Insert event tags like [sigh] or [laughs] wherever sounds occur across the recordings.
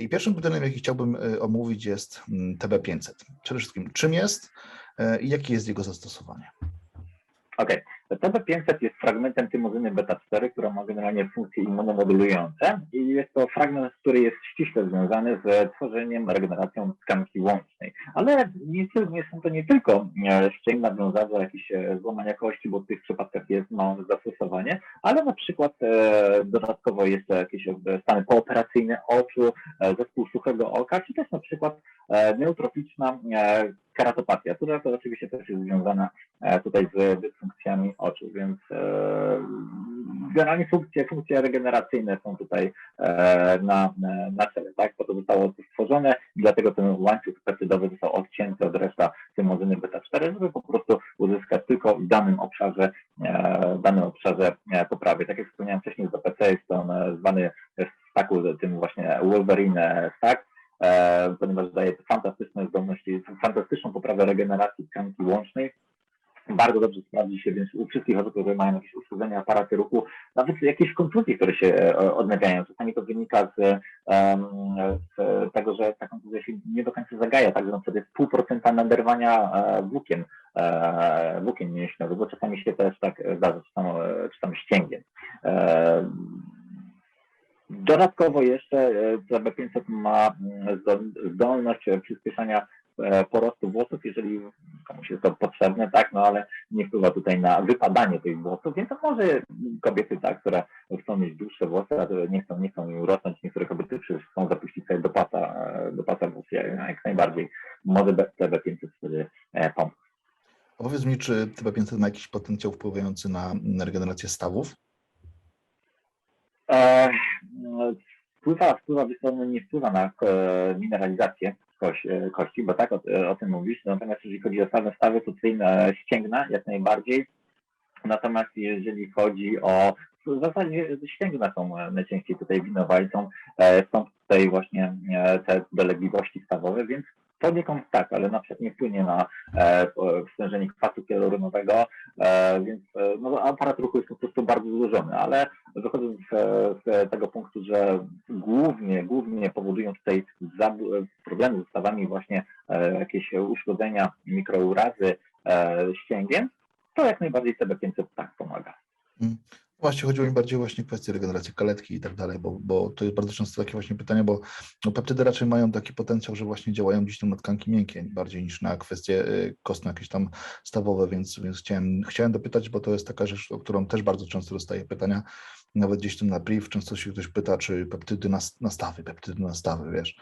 I pierwszym pytaniem, jaki chciałbym y, omówić jest mm, TB500. Przede wszystkim, czym jest y, i jakie jest jego zastosowanie? Okej. TB500 jest fragmentem tymozyny beta-4, która ma generalnie funkcje immunomodulujące i jest to fragment, który jest ściśle związany z tworzeniem, regeneracją tkanki łącznej. Ale nie, nie są to nie tylko e, ścięgna wiązadła, jakieś e, złamania kości, bo w tych przypadkach jest małe zastosowanie, ale na przykład e, dodatkowo jest to jakieś stany pooperacyjne oczu, zespół suchego oka, czy też na przykład neutroficzna e, keratopatia, która to oczywiście też jest związana e, tutaj z dysfunkcjami oczu, więc e, generalnie funkcje, funkcje regeneracyjne są tutaj e, na, na- czele, tak? Po to zostało stworzone i dlatego ten łańcuch peptydowy został odcięty od reszta tymozyny beta-4, żeby po prostu uzyskać tylko w danym obszarze, e, w danym obszarze e, poprawy. Tak jak wspomniałem wcześniej z OPC jest on e, zwany w staku tym właśnie Wolverine stack, e, ponieważ daje fantastyczne zdolności, fantastyczną poprawę regeneracji tkanki łącznej. Bardzo dobrze sprawdzi się więc u wszystkich osób, które mają jakieś uszkodzenia aparaty ruchu, nawet jakieś kontuzje, które się e, odnawiają. Czasami to wynika z, z tego, że ta kontuzja się nie do końca zagaja, tak, że na przykład jest pół procenta naderwania e, włókien, e, włókien mięśniowych, bo czasami się też tak zdarza, czy tam, e, czy tam ścięgien. Dodatkowo jeszcze e, CB500 ma mm, zdo- zdolność e, przyspieszania e, porostu włosów, jeżeli komuś jest to potrzebne, tak, no ale nie wpływa tutaj na wypadanie tych włosów, więc to może kobiety, tak, które chcą mieć dłuższe włosy, a nie chcą, nie chcą im rosnąć, niektóre kobiety chcą zapuścić sobie do pasa, do pasa włosy, jak najbardziej może CB500 wtedy pomóc. A Powiedz mi, czy TB500 ma jakiś potencjał wpływający na regenerację stawów? E, no, wpływa, wpływa, no nie wpływa na e, mineralizację kości, e, kości, bo tak o, o tym mówisz. Natomiast jeżeli chodzi o same stawy, e, ścięgna jak najbardziej. Natomiast jeżeli chodzi o w zasadzie ścięgna są e, najczęściej tutaj winowajcą, e, są tutaj właśnie e, te dolegliwości stawowe, więc poniekąd tak, ale na przykład nie wpłynie na e, stężenie kwasu hialuronowego, e, więc e, no, aparat ruchu jest po prostu bardzo złożony, ale wychodząc z, z tego punktu, że głównie, głównie powodują tutaj problemy z stawami właśnie e, jakieś uszkodzenia, mikrourazy e, ścięgien, to jak najbardziej CB500 tak pomaga. Właśnie chodziło mi bardziej właśnie o kwestię regeneracji kaletki i tak dalej, bo, bo to jest bardzo często takie właśnie pytanie, bo no, peptydy raczej mają taki potencjał, że właśnie działają gdzieś tam na tkanki miękkie, bardziej niż na kwestie y, kostne jakieś tam stawowe, więc, więc chciałem, chciałem dopytać, bo to jest taka rzecz, o którą też bardzo często dostaję pytania, nawet gdzieś tam na priv, często się ktoś pyta, czy peptydy na, na stawy, peptydy na stawy, wiesz.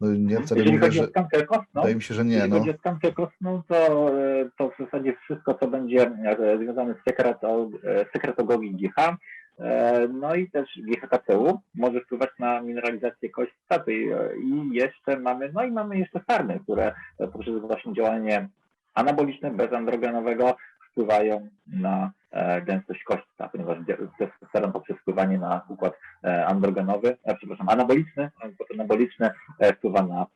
No ja wcale Jeżeli chodzi o tkankę kostną, wydaje mi się, że nie, Jeżeli no. chodzi o tkankę kostną, to, e, to w zasadzie wszystko, co będzie e, związane z sekreto, e, sekretogogii GH, no i też GHKCU może wpływać na mineralizację kości statej e, i jeszcze mamy, no i mamy jeszcze sarny, które poprzez właśnie działanie anaboliczne, bezandrogenowego wpływają na e, gęstość kośćca, ponieważ dzia- testosteron poprzez wpływanie na układ e, androgenowy, e, przepraszam, anaboliczny, układ anaboliczny wpływa na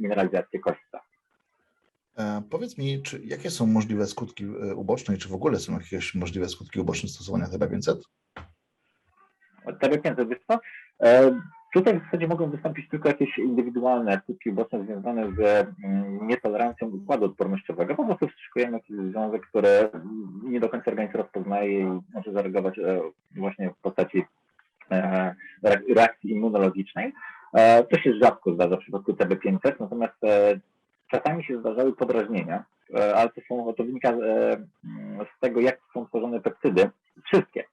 mineralizację kośćca. E, Powiedz mi, czy jakie są możliwe skutki uboczne i czy w ogóle są jakieś możliwe skutki uboczne stosowania TB500? TB500, wiesz co? Tutaj w zasadzie mogą wystąpić tylko jakieś indywidualne skutki uboczne związane z mm, nietolerancją układu odpornościowego. Po prostu wstrzykujemy jakiś związek, który nie do końca organizm rozpoznaje i może zareagować e, właśnie w postaci e, reak- reakcji immunologicznej. E, To się rzadko zdarza w przypadku TB500, natomiast czasami się zdarzały podrażnienia, ale to, są, to wynika z tego, jak są tworzone peptydy. Wszystkie.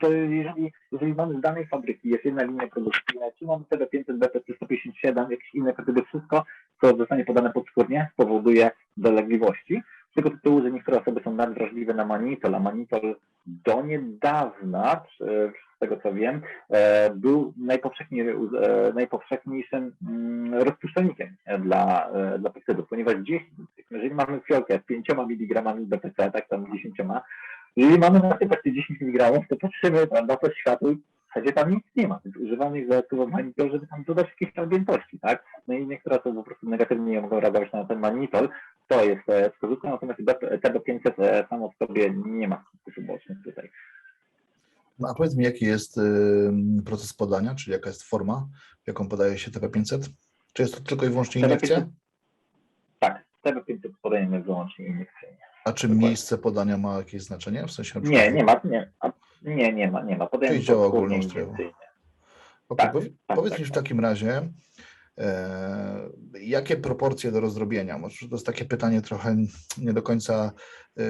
To jeżeli, jeżeli mamy z danej fabryki, jest jedna linia produkcyjna, czy mamy TB500, BP 157, jakieś inne peptydy, wszystko, co zostanie podane podskórnie, spowoduje dolegliwości. Z tego tytułu, że niektóre osoby są nadwrażliwe na manitol, a manitol do niedawna, z tego co wiem, e, był e, najpowszechniejszym mm, rozpuszczalnikiem dla, e, dla ponieważ gdzieś, jeżeli mamy fiolkę z 5 mg BPC, tak tam 10, jeżeli mamy nasypać te 10 mg, to patrzymy prawda, pod światło i w zasadzie tam nic nie ma, więc używamy ich dodatkowo manitol, żeby tam dodać jakieś tam objętości, tak? No i niektóre osoby po prostu negatywnie mogą reagować na ten manitol, to jest e, wskazówka, natomiast TB500 e, samo w sobie nie ma skutków ubocznych tutaj. No, a powiedz mi, jaki jest y, proces podania, czyli jaka jest forma, w jaką podaje się TP500? Czy jest to tylko i wyłącznie TP500 iniekcja? Tak, TB500 podajemy wyłącznie injekcyjnie. A czy dokładnie. miejsce podania ma jakieś znaczenie? W sensie na Nie, przykład- nie ma, nie, nie, nie ma, nie ma. Podajemy Czyli działa injekcyjnie. Okej, Tak, tak, powiedz tak, mi w tak. takim razie, jakie proporcje do rozdrobienia? Może to jest takie pytanie trochę nie do końca e,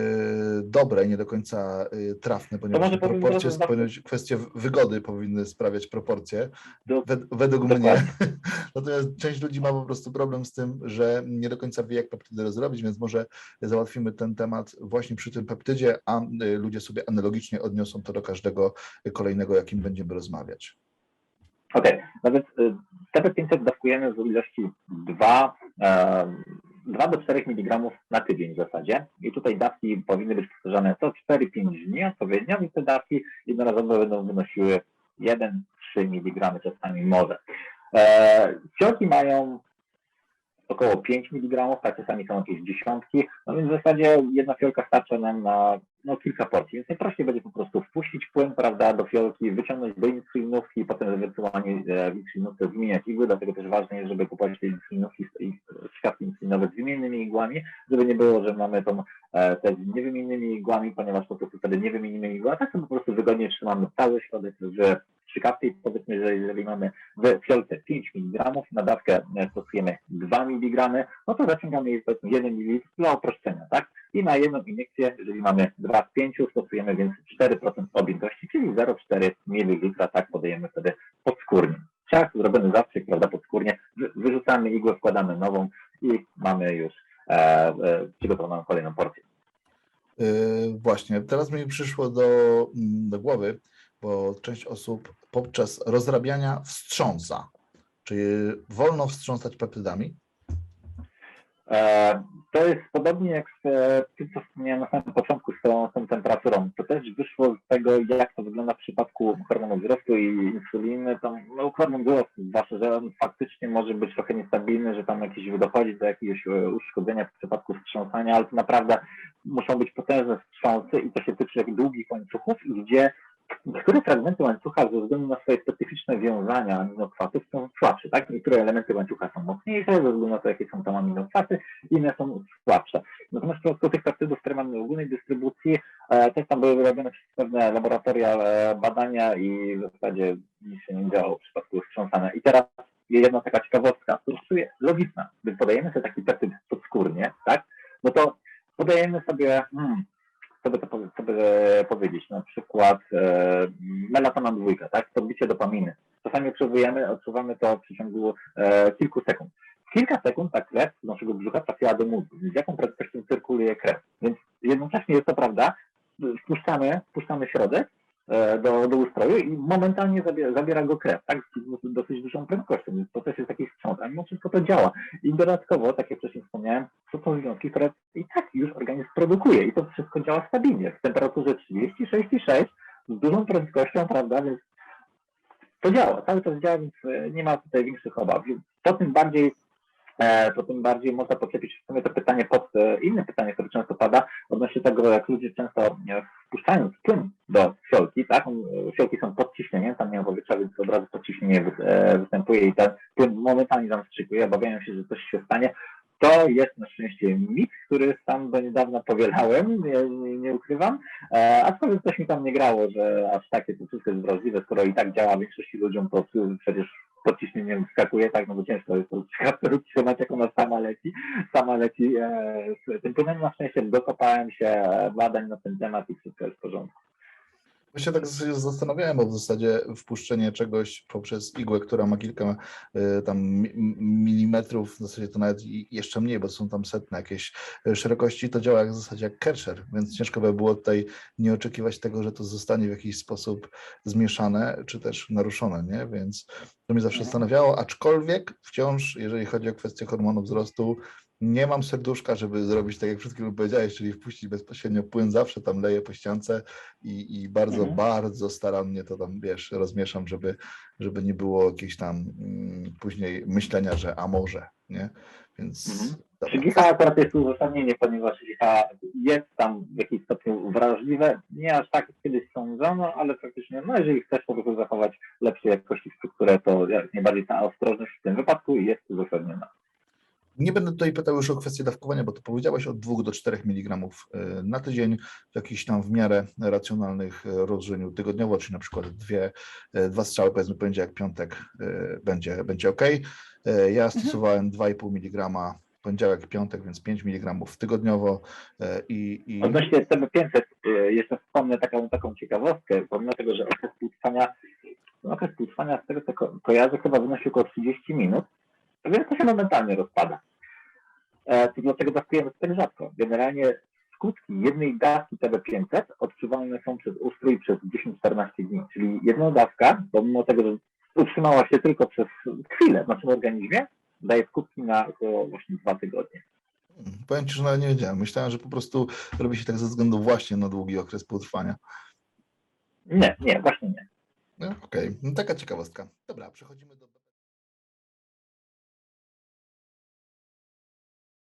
dobre, nie do końca e, trafne, ponieważ proporcje, być- kwestie wygody powinny sprawiać proporcje, Do- według mnie. Dokładnie. [laughs] Natomiast część ludzi ma po prostu problem z tym, że nie do końca wie, jak peptydy rozrobić, więc może załatwimy ten temat właśnie przy tym peptydzie, a ludzie sobie analogicznie odniosą to do każdego kolejnego, jakim będziemy rozmawiać. Okej, nawet y, TP500 dawkujemy w ilości 2, e, 2 do 4 mg na tydzień w zasadzie. I tutaj dawki powinny być powtarzane co 4-5 dni odpowiednio i te dawki jednorazowo będą wynosiły 1-3 mg czasami może. E, Fiołki mają około 5 mg, a czasami są jakieś dziesiątki, no więc w zasadzie jedna fiolka starcza nam na no, kilka porcji, więc najprościej będzie po prostu wpuścić płyn, prawda, do fiolki, wyciągnąć do insulinówki, potem ewentualnie e, w insulinówce zmieniać igły, dlatego też ważne jest, żeby kupować te insulinówki, i świadki insulinowe z wymiennymi igłami, żeby nie było, że mamy tą, e, te z niewymiennymi igłami, ponieważ po prostu wtedy nie wymienimy igły, a tak to po prostu wygodnie trzymamy cały środek w trzykawce i powiedzmy, że jeżeli mamy w fiolce 5 mg, na dawkę e, stosujemy 2 mg, no to zaciągamy jej powiedzmy 1 ml dla uproszczenia, tak? I na jedną iniekcję, jeżeli mamy 2 z 5, stosujemy więc 4% objętości, czyli 0,4 ml, tak podajemy wtedy podskórnie. Ciach zrobiony zastrzyk, prawda, podskórnie, wy- wyrzucamy igłę, wkładamy nową i mamy już e, e, przygotowaną kolejną porcję. Yy, Właśnie, teraz mi przyszło do, mm, do głowy, bo część osób podczas rozrabiania wstrząsa. Czy wolno wstrząsać peptydami? E, To jest podobnie jak z e, tym, co wspomniałem na samym początku z tą, z tą temperaturą. To też wyszło z tego, jak to wygląda w przypadku hormonu wzrostu i insuliny. Tam, no, hormon wzrostu, zwłaszcza, że on faktycznie może być trochę niestabilny, że tam jakieś dochodzi do jakiegoś e, uszkodzenia w przypadku wstrząsania, ale to naprawdę muszą być potężne wstrząsy i to się tyczy jak długich łańcuchów, gdzie niektóre fragmenty łańcucha ze względu na swoje specyficzne wiązania aminokwasów są słabsze, tak? Niektóre elementy łańcucha są mocniejsze ze względu na to, jakie są tam aminokwasy, inne są słabsze. Natomiast w tych peptydów, które mamy w ogólnej dystrybucji, e, też tam były robione przez pewne laboratoria e, badania i w zasadzie nic się nie działo w przypadku wstrząsania. I teraz jedna taka ciekawostka, która jest logiczna. Gdy podajemy sobie taki peptyd podskórnie, tak? No to podajemy sobie, hmm, co by to co by e, powiedzieć, na przykład e, melatonin dwójka, tak? Podbicie dopaminy. Czasami odczuwamy to w przeciągu e, kilku sekund. Kilka sekund ta krew z naszego brzucha trafiła do mózgu, z jaką prędkością cyrkuluje krew. Więc jednocześnie jest to prawda, wpuszczamy, wpuszczamy środek e, do, do ustroju i momentalnie zabiera, zabiera go krew, tak, z dosyć dużą prędkością, więc to też jest taki wstrząs, a mimo wszystko to działa. I dodatkowo, tak jak wcześniej wspomniałem, to są związki, które i tak już organizm produkuje i to wszystko działa stabilnie w temperaturze 36,6 z dużą prędkością, prawda, więc to działa, cały czas działa, więc e, nie ma tutaj większych obaw. To tym bardziej e, to tym bardziej można podczepić w sumie to pytanie pod e, inne pytanie, które często pada odnośnie tego, jak ludzie często wpuszczając płyn do fiolki, tak, fiolki są pod ciśnieniem, tam nie ma powietrza, więc od razu podciśnienie wy, występuje i ten płyn momentalnie tam wstrzykuje, obawiają się, że coś się stanie. To jest na szczęście mit, który sam do niedawna powielałem, nie, nie, ukrywam, e, aczkolwiek coś mi tam nie grało, że aż takie to wszystko jest wrażliwe, skoro i tak działa większości ludziom, to przecież pod ciśnieniem skakuje, tak, no bo ciężko jest to trzymać, jak ona sama leci, sama leci e, tym płynem. Na szczęście dokopałem się badań na ten temat i wszystko jest w porządku. Ja się tak zastanawiałem, bo w zasadzie wpuszczenie czegoś poprzez igłę, która ma kilka y, tam milimetrów, w zasadzie to nawet jeszcze mniej, bo są tam setne jakieś y, szerokości, to działa jak w zasadzie jak Kercher, więc ciężko by było tutaj nie oczekiwać tego, że to zostanie w jakiś sposób zmieszane, czy też naruszone, nie? Więc to mnie zawsze zastanawiało, aczkolwiek wciąż, jeżeli chodzi o kwestię hormonu wzrostu, nie mam serduszka, żeby zrobić tak, jak przed chwilą powiedziałeś, czyli wpuścić bezpośrednio płyn, zawsze tam leję po ściance i, i bardzo, Mhm. bardzo starannie to tam, wiesz, rozmieszam, żeby, żeby nie było jakiejś tam mm, później myślenia, że a może, nie? Więc Mhm. GIHA akurat jest uzasadnienie, ponieważ GIHA jest tam w jakimś stopniu wrażliwe. Nie aż tak kiedyś sądzono, ale faktycznie, no jeżeli chcesz po prostu zachować lepszej jakości strukturę, to jak najbardziej ta ostrożność w tym wypadku jest uzasadniona. Nie będę tutaj pytał już o kwestię dawkowania, bo to powiedziałeś od 2 do 4 mg na tydzień w jakichś tam w miarę racjonalnych e, rozłożeniu tygodniowo, czyli na przykład dwie, e, dwa strzały, powiedzmy poniedziałek, piątek będzie, będzie ok. Ja stosowałem 2,5 mg poniedziałek, piątek, więc 5 mg tygodniowo i, i Odnośnie TB500 y, jeszcze wspomnę taką, taką ciekawostkę, pomimo tego, że okres półtrwania, okres półtrwania z tego co ko- kojarzę chyba wynosi około 30 minut, więc to się momentalnie rozpada. E, to dlatego dawkujemy tak rzadko. Generalnie skutki jednej dawki TB500 odczuwalne są przez ustrój przez 10-14 dni, czyli jedna dawka, pomimo tego, że utrzymała się tylko przez chwilę w naszym organizmie, daje skutki na około właśnie dwa tygodnie. powiem Ci, że nawet nie wiedziałem. Myślałem, że po prostu robi się tak ze względu właśnie na długi okres półtrwania. Nie, nie, właśnie nie. No, Okej, no taka ciekawostka. Dobra, przechodzimy do...